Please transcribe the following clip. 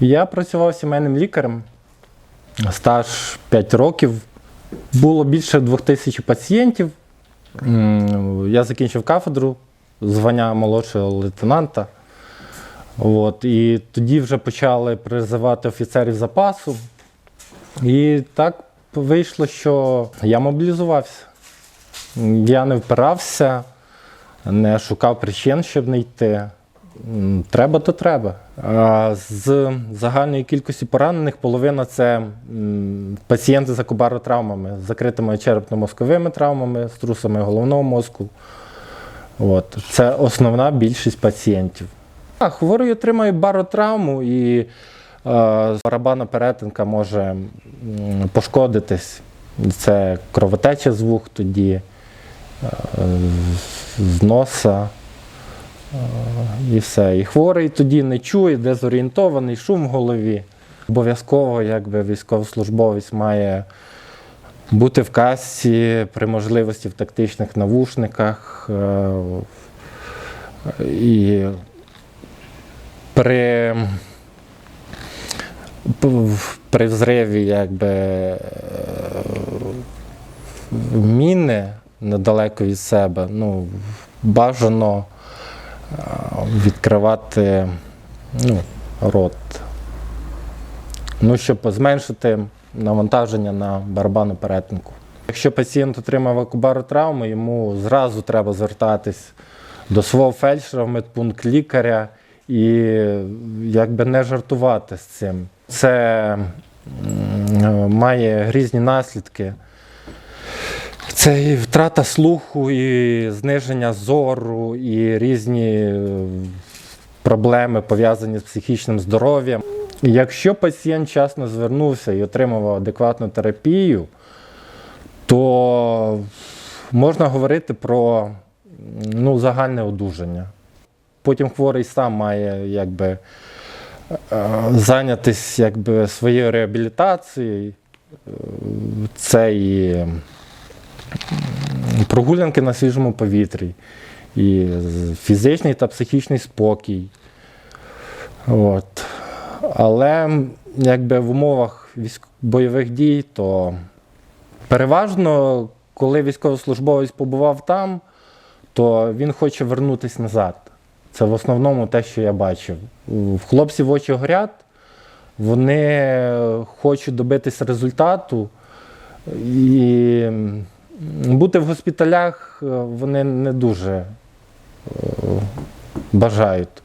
Я працював сімейним лікарем, стаж 5 років. Було більше 2000 пацієнтів. Я закінчив кафедру звання молодшого лейтенанта. От, і тоді вже почали призивати офіцерів запасу. І так вийшло, що я мобілізувався. Я не впирався, не шукав причин, щоб не йти. Треба, то треба. З загальної кількості поранених половина це пацієнти з акубаротравмами, з закритими черепно-мозковими травмами, струсами головного мозку. От. Це основна більшість пацієнтів. А, хворий отримає баротравму і е, барабанна перетинка може пошкодитись. Це кровотеча з вух тоді, е, з- з носа. Е, І все. І хворий тоді не чує, дезорієнтований, шум в голові. Обов'язково, якби військовослужбовець має бути в касці при можливості в тактичних навушниках. е, І при, при взриві якби, е, міни недалеко від себе, ну, бажано відкривати ну, рот. Ну, щоб зменшити навантаження на барабанну перетинку. Якщо пацієнт отримав акубаротравму, йому зразу треба звертатись до свого фельдшера в медпункт лікаря і якби не жартувати з цим. Це має грізні наслідки. Це і втрата слуху, і зниження зору, і різні е, проблеми пов'язані з психічним здоров'ям. Якщо пацієнт вчасно звернувся і отримав адекватну терапію, то можна говорити про ну, загальне одужання. Потім хворий сам має якби, е, зайнятися якби, своєю реабілітацією. Е, Це і прогулянки на свіжому повітрі, і фізичний та психічний спокій. От. Але якби в умовах бойових дій, то переважно, коли військовослужбовець побував там, то він хоче вернутися назад. Це в основному те, що я бачив. В хлопців очі горять, вони хочуть добитися результату. І бути в госпіталях е, вони не дуже е, бажають.